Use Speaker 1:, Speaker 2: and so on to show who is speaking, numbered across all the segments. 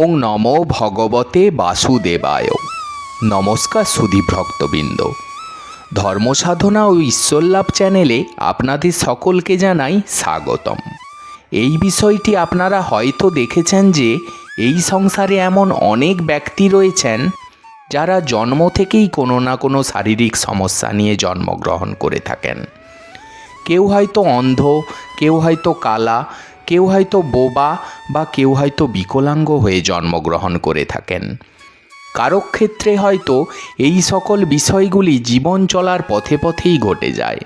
Speaker 1: ওং নমো ভগবতে বাসুদেবায়। নমস্কার সুধী ভক্তবৃন্দ। ধর্মসাধনা ও ঈশ্বরলাভ চ্যানেলে আপনাদের সকলকে জানাই স্বাগতম। এই বিষয়টি আপনারা হয়তো দেখেছেন যে এই সংসারে এমন অনেক ব্যক্তি রয়েছেন যারা জন্ম থেকেই কোনো না কোনো শারীরিক সমস্যা নিয়ে জন্মগ্রহণ করে থাকেন। কেউ হয়তো অন্ধ, কেউ হয়তো কালা কেউ হয়তো বোবা বা কেউ হয়তো বিকলাঙ্গ হয়ে জন্মগ্রহণ করে থাকেন। কারও ক্ষেত্রে হয়তো এই সকল বিষয়গুলি জীবন চলার পথে পথেই ঘটে যায়।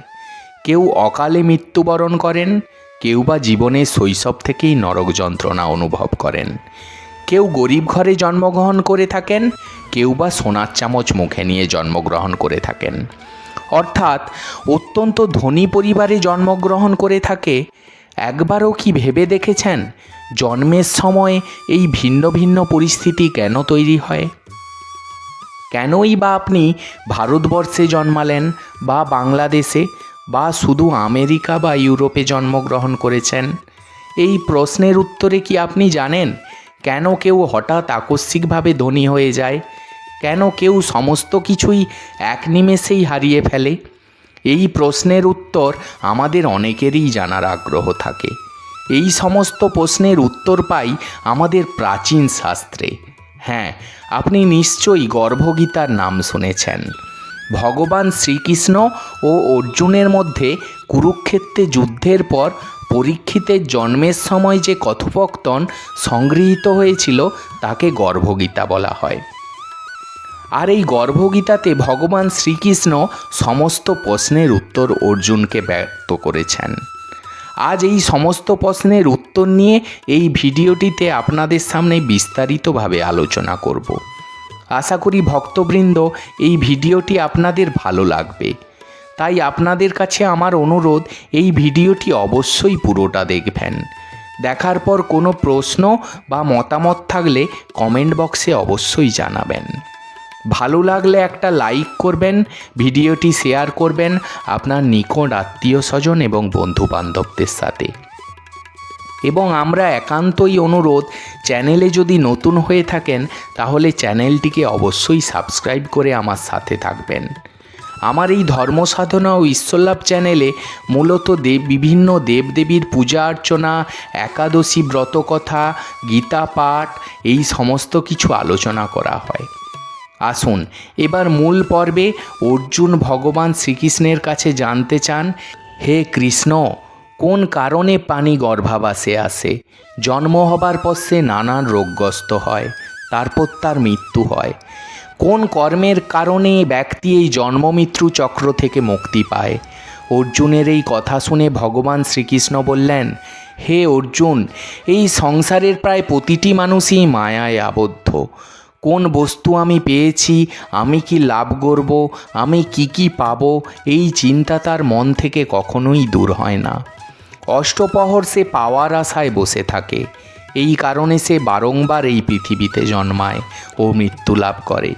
Speaker 1: কেউ অকালে মৃত্যুবরণ করেন, কেউ বা জীবনের শৈশব থেকেই নরক যন্ত্রণা অনুভব করেন। কেউ গরিব ঘরে জন্মগ্রহণ করে থাকেন, কেউ বা সোনার চামচ মুখে নিয়ে জন্মগ্রহণ করে থাকেন। অর্থাৎ অত্যন্ত ধনী পরিবারে জন্মগ্রহণ করে থাকে একবারও কি ভেবে দেখেছেন? জন্মের সময় এই ভিন্ন ভিন্ন পরিস্থিতি কেন তৈরি হয়? কেনই বা আপনি ভারতবর্ষে জন্মালেন বা বাংলাদেশে বা শুধু আমেরিকা বা ইউরোপে জন্মগ্রহণ করেছেন? এই প্রশ্নের উত্তরে কি আপনি জানেন কেন কেউ হঠাৎ আকস্মিকভাবে ধনী হয়ে যায়? কেন কেউ সমস্ত কিছুই এক নিমেষেই হারিয়ে ফেলে? এই প্রশ্নের উত্তর আমাদের অনেকেরই জানার আগ্রহ থাকে। এই সমস্ত প্রশ্নের উত্তর পাই আমাদের প্রাচীন শাস্ত্রে। হ্যাঁ আপনি নিশ্চয়ই গর্ভগীতার নাম শুনেছেন। ভগবান শ্রীকৃষ্ণ ও অর্জুনের মধ্যে কুরুক্ষেত্রে যুদ্ধের পর পরীক্ষিতের জন্মের সময় যে কথোপকথন সংগৃহীত হয়েছিল, তাকে গর্ভগীতা বলা হয়। আর এই গর্ভগীতাতে ভগবান শ্রীকৃষ্ণ সমস্ত প্রশ্নের উত্তর অর্জুনকে ব্যক্ত করেছেন। আজ এই সমস্ত প্রশ্নের উত্তর নিয়ে এই ভিডিওটিতে আপনাদের সামনে বিস্তারিতভাবে আলোচনা করব। আশা করি ভক্তবৃন্দ, এই ভিডিওটি আপনাদের ভালো লাগবে। তাই আপনাদের কাছে আমার অনুরোধ, এই ভিডিওটি অবশ্যই পুরোটা দেখবেন। দেখার পর কোনো প্রশ্ন বা মতামত থাকলে কমেন্ট বক্সে অবশ্যই জানাবেন। ভালো লাগলে একটা লাইক করবেন, ভিডিওটি শেয়ার করবেন আপনার নিকট আত্মীয় স্বজন এবং বন্ধু বান্ধবদের সাথে। এবং আমরা একান্তই অনুরোধ চ্যানেলে যদি নতুন হয়ে থাকেন, তাহলে চ্যানেলটিকে অবশ্যই সাবস্ক্রাইব করে আমার সাথে থাকবেন। আমার এই ধর্ম সাধনা ও ঈশ্বরলাভ চ্যানেলে মূলত দেব বিভিন্ন দেবদেবীর পূজা অর্চনা, একাদশী ব্রতকথা, গীতা পাঠ, এই সমস্ত কিছু আলোচনা করা হয়। আসুন। এবার মূল পর্বে অর্জুন ভগবান শ্রীকৃষ্ণের কাছে জানতে চান, হে কৃষ্ণ, কোন কারণে পানি গর্ভাবাসে আসে? জন্ম হবার পর সে নানান রোগগ্রস্ত হয়, তারপর তার মৃত্যু হয়। কোন কর্মের কারণে ব্যক্তি এই জন্মমৃত্যু চক্র থেকে মুক্তি পায়? অর্জুনের এই কথা শুনে ভগবান শ্রীকৃষ্ণ বললেন, হে অর্জুন, এই সংসারের প্রায় প্রতিটি মানুষই মায়ায় আবদ্ধ। কোন বস্তু আমি পেয়েছি, আমি কি লাভ করব, আমি কি কি পাবো, এই চিন্তা তার মন থেকে কখনোই দূর হয় না। অষ্টপহর সে পাওয়ার আশায় বসে থাকে। এই কারণে সে বারংবার এই পৃথিবীতে জন্মায় ও মৃত্যু লাভ করে।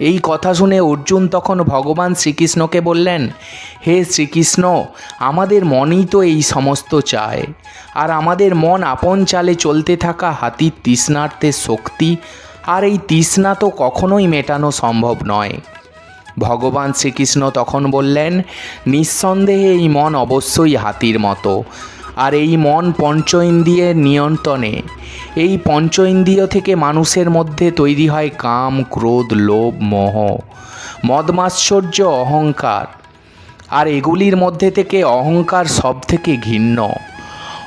Speaker 1: এই কথা শুনে অর্জুন তখন ভগবান শ্রীকৃষ্ণকে বললেন, হে শ্রীকৃষ্ণ, আমাদের মনই তো এই সমস্ত চায়। আর আমাদের মন আপন চালে চলতে থাকা হাতির তৃষ্ণার্থের শক্তি আর এই তৃষ্ণা তো কখনোই মেটানো সম্ভব নয়। ভগবান শ্রীকৃষ্ণ তখন বললেন, নিঃসন্দেহে এই মন অবশ্যই হাতির মতো। আর এই মন পঞ্চ ইন্দ্রিয়ের নিয়ন্ত্রণে। এই পঞ্চ ইন্দ্রিয় থেকে মানুষের মধ্যে তৈরি হয় কাম, ক্রোধ, লোভ, মোহ। মদমাশ্চর্য অহংকার। আর এগুলির মধ্যে থেকে অহংকার সব থেকে ঘৃণ্য।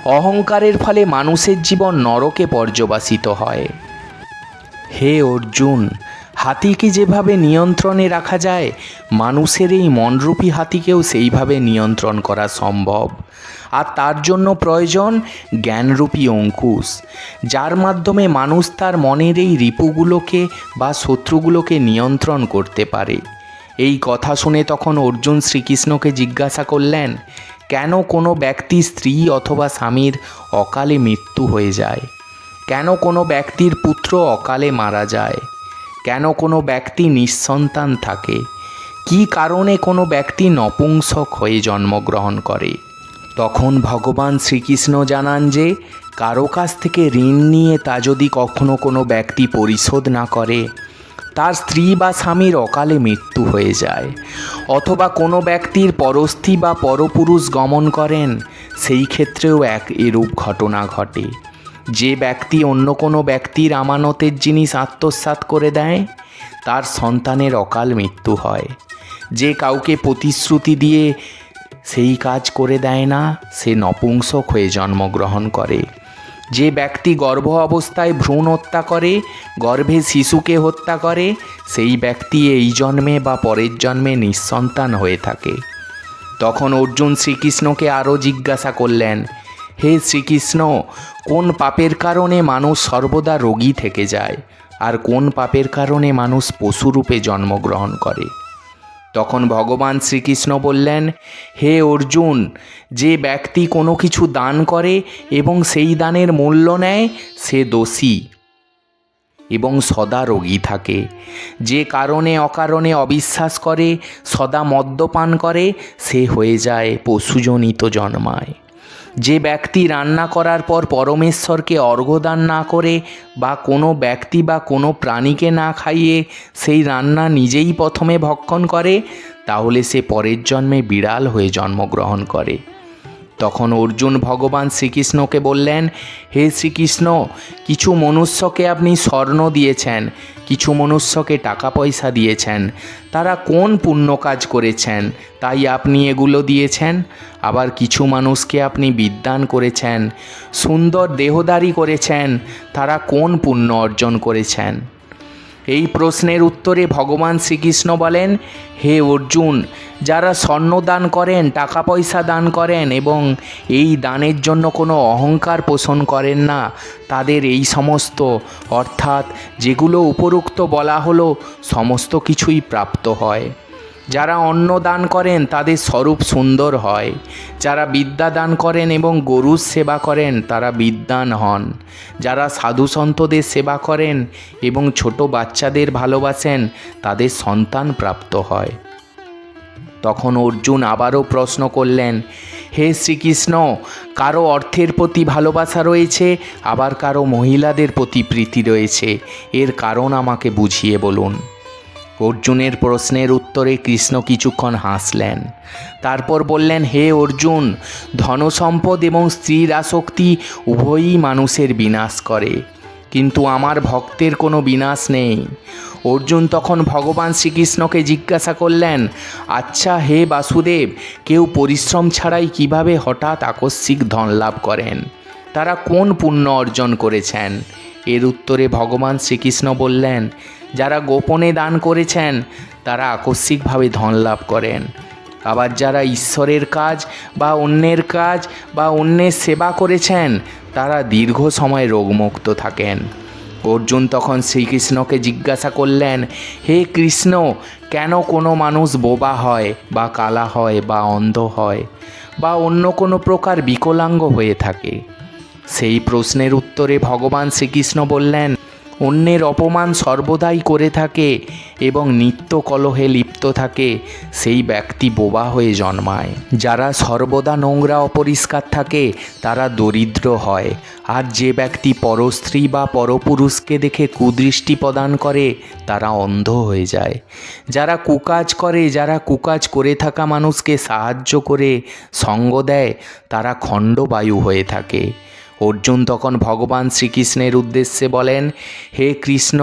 Speaker 1: অহংকারের ফলে মানুষের জীবন নরকে পর্যবাসিত হয়। হে অর্জুন, হাতিকে যেভাবে নিয়ন্ত্রণে রাখা যায়, মানুষের এই মনরূপী হাতিকেও সেইভাবে নিয়ন্ত্রণ করা সম্ভব। আর তার জন্য প্রয়োজন জ্ঞানরূপী অঙ্কুশ, যার মাধ্যমে মানুষ তার মনের এই রিপুগুলোকে বা শত্রুগুলোকে নিয়ন্ত্রণ করতে পারে। এই কথা শুনে তখন অর্জুন শ্রীকৃষ্ণকে জিজ্ঞাসা করলেন, কেন কোনো ব্যক্তি স্ত্রী অথবা স্বামীর অকালে মৃত্যু হয়ে যায়? কেন কোনো ব্যক্তির পুত্র অকালে মারা যায়? কেন কোনো ব্যক্তি নিঃসন্তান থাকে? কী কারণে কোনো ব্যক্তি নপুংসক হয়ে জন্মগ্রহণ করে? তখন ভগবান শ্রীকৃষ্ণ জানান যে, কারও কাছ থেকে ঋণ নিয়ে তা যদি কখনো কোনো ব্যক্তি পরিশোধ না করে, তার স্ত্রী বা স্বামীর অকালে মৃত্যু হয়ে যায়। অথবা কোনো ব্যক্তির পরস্থি বা পরপুরুষ গমন করেন, সেই ক্ষেত্রেও এক এরূপ ঘটনা ঘটে। যে ব্যক্তি অন্য কোনো ব্যক্তির আমানতের জিনিস আত্মসাৎ করে দেয়, তার সন্তানের অকাল মৃত্যু হয়। যে কাউকে প্রতিশ্রুতি দিয়ে সেই কাজ করে দেয় না, সে নপুংসক হয়ে জন্মগ্রহণ করে। যে ব্যক্তি গর্ভ অবস্থায় ভ্রূণ হত্যা করে, গর্ভে শিশুকে হত্যা করে, সেই ব্যক্তি এই জন্মে বা পরের জন্মে নিঃসন্তান হয়ে থাকে। তখন অর্জুন শ্রীকৃষ্ণকে আরও জিজ্ঞাসা করলেন হে শ্রীকৃষ্ণ, কোন পাপের কারণে মানুষ সর্বদা রোগী থেকে যায়? আর কোন পাপের কারণে মানুষ পশুরূপে জন্মগ্রহণ করে? তখন ভগবান শ্রীকৃষ্ণ বললেন, হে অর্জুন, যে ব্যক্তি কোনো কিছু দান করে এবং সেই দানের মূল্য নেয়, সে দোষী এবং সদা রোগী থাকে। যে কারণে অকারণে অবিশ্বাস করে, সদা মদ্যপান করে, সে হয়ে যায় পশুজনিত জন্মায়। যে ব্যক্তি রান্না করার পর পরমেশ্বরকে অর্ঘ্যদান না করে বা কোনো ব্যক্তি বা কোনো প্রাণীকে না খাইয়ে সেই রান্না নিজেই প্রথমে ভক্ষণ করে, তাহলে সে পরের জন্মে বিড়াল হয়ে জন্মগ্রহণ করে। তখন অর্জুন ভগবান শ্রীকৃষ্ণকে বললেন, হে শ্রীকৃষ্ণ, কিছু মনুষ্যকে আপনি স্বর্ণ দিয়েছেন, কিছু মনুষ্যকে টাকা পয়সা দিয়েছেন, তারা কোন পুণ্য কাজ করেছেন, তাই আপনি এগুলো দিয়েছেন? আবার কিছু মানুষকে আপনি বিদ্যান করেছেন, সুন্দর দেহদারি করেছেন, তারা কোন পুণ্য অর্জন করেছেন? এই প্রশ্নের উত্তরে ভগবান শ্রীকৃষ্ণ বলেন, হে অর্জুন, যারা স্বর্ণ দান করেন টাকা পয়সা দান করেন এবং এই দানের জন্য কোনো অহংকার পোষণ করেন না, তাদের এই সমস্ত, অর্থাৎ যেগুলো উপরুক্ত বলা হলো, সমস্ত কিছুই প্রাপ্ত হয়। যারা অন্ন দান করেন, তাদের স্বরূপ সুন্দর হয়। যারা বিদ্যা দান করেন এবং গরুর সেবা করেন, তারা বিদ্যান হন। যারা সাধু সন্তদের সেবা করেন এবং ছোট বাচ্চাদের ভালোবাসেন, তাদের সন্তান প্রাপ্ত হয়। তখন অর্জুন আবারও প্রশ্ন করলেন, হে শ্রীকৃষ্ণ, কারও অর্থের প্রতি ভালোবাসা রয়েছে, আবার কারও মহিলাদের প্রতি প্রীতি রয়েছে। এর কারণ আমাকে বুঝিয়ে বলুন। অর্জুনের প্রশ্নের উত্তরে কৃষ্ণ কিছুক্ষণ হাসলেন। তারপর বললেন, হে অর্জুন, ধনসম্পদ এবং স্ত্রীর আসক্তি উভয়ই মানুষের বিনাশ করে। কিন্তু আমার ভক্তের কোনো বিনাশ নেই। অর্জুন তখন ভগবান শ্রীকৃষ্ণকে জিজ্ঞাসা করলেন আচ্ছা হে বাসুদেব, কেউ পরিশ্রম ছাড়াই কীভাবে হঠাৎ আকস্মিক ধন লাভ করেন? তারা কোন পুণ্য অর্জন করেছেন? এর উত্তরে ভগবান শ্রীকৃষ্ণ বললেন যারা গোপনে দান করেছেন, তারা আকস্মিকভাবে ধন লাভ করেন। আবার যারা ঈশ্বরের কাজ বা অন্যের কাজ বা অন্যের সেবা করেছেন, তারা দীর্ঘ সময় রোগমুক্ত থাকেন। অর্জুন তখন শ্রীকৃষ্ণকে জিজ্ঞাসা করলেন, হে কৃষ্ণ, কেন কোনো মানুষ বোবা হয় বা কালা হয় বা অন্ধ হয় বা অন্য কোনো প্রকার বিকলাঙ্গ হয়ে থাকে? সেই প্রশ্নের উত্তরে ভগবান শ্রীকৃষ্ণ বললেন অন্যের অপমান সর্বদাই করে থাকে এবং নিত্য কলহে লিপ্ত থাকে, সেই ব্যক্তি বোবা হয়ে জন্মায়। যারা সর্বদা নোংরা অপরিষ্কার থাকে, তারা দরিদ্র হয়। আর যে ব্যক্তি পরস্ত্রী বা পরপুরুষকে দেখে কুদৃষ্টি প্রদান করে, তারা অন্ধ হয়ে যায়। যারা কুকাজ করে, যারা কুকাজ করে থাকা মানুষকে সাহায্য করে, সঙ্গ দেয়, তারা খণ্ডবায়ু হয়ে থাকে। অর্জুন তখন ভগবান শ্রীকৃষ্ণের উদ্দেশ্যে বলেন, হে কৃষ্ণ,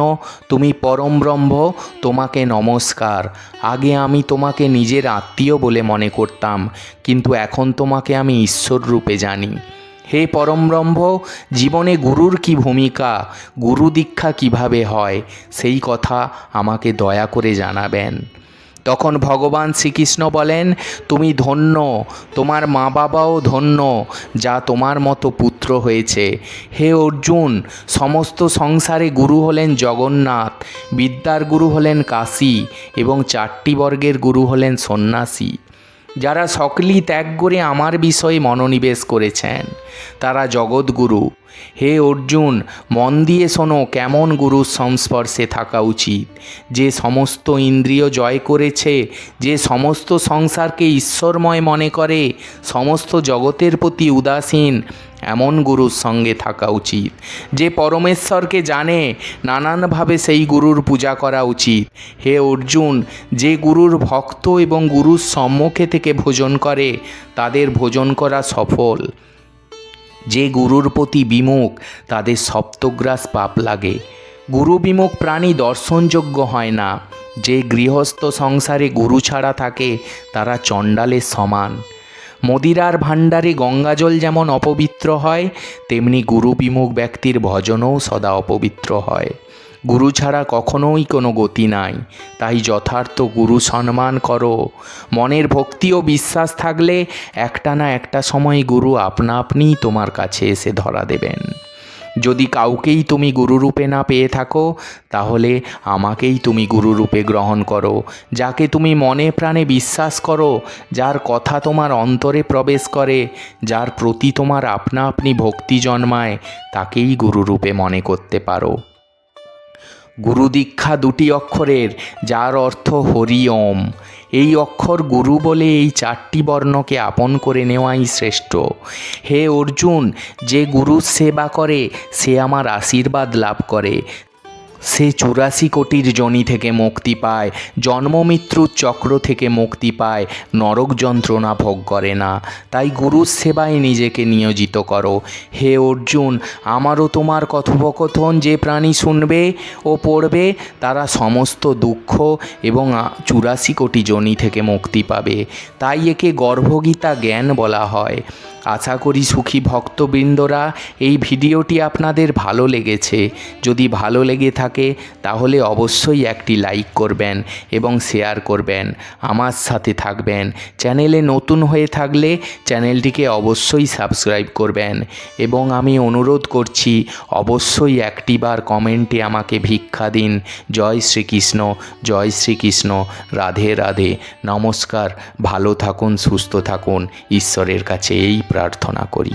Speaker 1: তুমি পরম ব্রহ্ম, তোমাকে নমস্কার। আগে আমি তোমাকে নিজের আত্মীয় বলে মনে করতাম, কিন্তু এখন তোমাকে আমি ঈশ্বর রূপে জানি। হে পরম ব্রহ্ম, জীবনে গুরুর কি ভূমিকা, গুরু দীক্ষা কীভাবে হয়, সেই কথা আমাকে দয়া করে জানাবেন। তখন ভগবান শ্রীকৃষ্ণ বলেন, তুমি ধন্য, তোমার মা বাবাও ধন্য, যা তোমার মতো পুত্র হয়েছে। হে অর্জুন, সমস্ত সংসারে গুরু হলেন জগন্নাথ, বিদ্যার গুরু হলেন কাশী এবং চারটি বর্গের গুরু হলেন সন্ন্যাসী। যারা সকলেই ত্যাগ করে আমার বিষয়ে মনোনিবেশ করেছেন, তারা জগৎগুরু হে অর্জুন, মন দিয়ে শোনো কেমন গুরুর সংস্পর্শে থাকা উচিত। যে সমস্ত ইন্দ্রিয় জয় করেছে, যে সমস্ত সংসারকে ঈশ্বরময় মনে করে, সমস্ত জগতের প্রতি উদাসীন, এমন গুরুর সঙ্গে থাকা উচিত। যে পরমেশ্বরকে জানে, নানানভাবে সেই গুরুর পূজা করা উচিত। হে অর্জুন, যে গুরুর ভক্ত এবং গুরুর সম্মুখে থেকে ভোজন করে, তাদের ভোজন করা সফল। যে গুরুর প্রতি বিমুখ, তাদের সপ্তগ্রাস পাপ লাগে। গুরু বিমুখ প্রাণী দর্শনযোগ্য হয় না। যে গৃহস্থ সংসারে গুরু ছাড়া থাকে, তারা চণ্ডালের সমান। মদিরার ভাণ্ডারে গঙ্গাজল যেমন অপবিত্র হয়, তেমনি গুরু বিমুখ ব্যক্তির ভজনও সদা অপবিত্র হয়। গুরু ছাড়া কখনোই কোনো গতি নাই। তাই যথার্থ গুরু সম্মান করো। মনের ভক্তি ও বিশ্বাস থাকলে একটা না একটা সময় গুরু আপনা আপনিই তোমার কাছে এসে ধরা দেবেন। যদি কাউকেই তুমি গুরুরূপে না পেয়ে থাকো, তাহলে আমাকেই তুমি গুরুরূপে গ্রহণ করো। যাকে তুমি মনে প্রাণে বিশ্বাস করো, যার কথা তোমার অন্তরে প্রবেশ করে, যার প্রতি তোমার আপনা আপনি ভক্তি জন্মায়, তাকেই গুরুরূপে মনে করতে পারো। গুরু দীক্ষা দুটি অক্ষরের, যার অর্থ হরি ওম এই অক্ষর গুরু বলে এই চারটি বর্ণকে আপন করে নেওয়াই শ্রেষ্ঠ। হে অর্জুন, যে গুরু সেবা করে, সে আমার আশীর্বাদ লাভ করে। সে চুরাশি কোটির জনি থেকে মুক্তি পায় জন্মমৃত্যুর চক্র থেকে মুক্তি পায়, নরক যন্ত্রণা ভোগ করে না। তাই গুরুর সেবায় নিজেকে নিয়োজিত করো। হে অর্জুন, আমারও তোমার কথোপকথন যে প্রাণী শুনবে ও পড়বে, তারা সমস্ত দুঃখ এবং চুরাশি কোটি জনি থেকে মুক্তি পাবে। তাই একে গর্ভগীতা জ্ঞান বলা হয়। আশা করি সুখী ভক্তবৃন্দরা, এই ভিডিওটি আপনাদের ভালো লেগেছে। যদি ভালো লেগে থাকে তাহলে অবশ্যই একটি লাইক করবেন এবং শেয়ার করবেন। আমার সাথে থাকবেন। চ্যানেলে নতুন হয়ে থাকলে চ্যানেলটিকে অবশ্যই সাবস্ক্রাইব করবেন। এবং আমি অনুরোধ করছি, অবশ্যই একটিবার কমেন্টে আমাকে ভিক্ষা দিন। জয় শ্রীকৃষ্ণ জয় শ্রীকৃষ্ণ। রাধে রাধে। নমস্কার। ভালো থাকুন, সুস্থ থাকুন। ঈশ্বরের কাছে এই প্রার্থনা করি।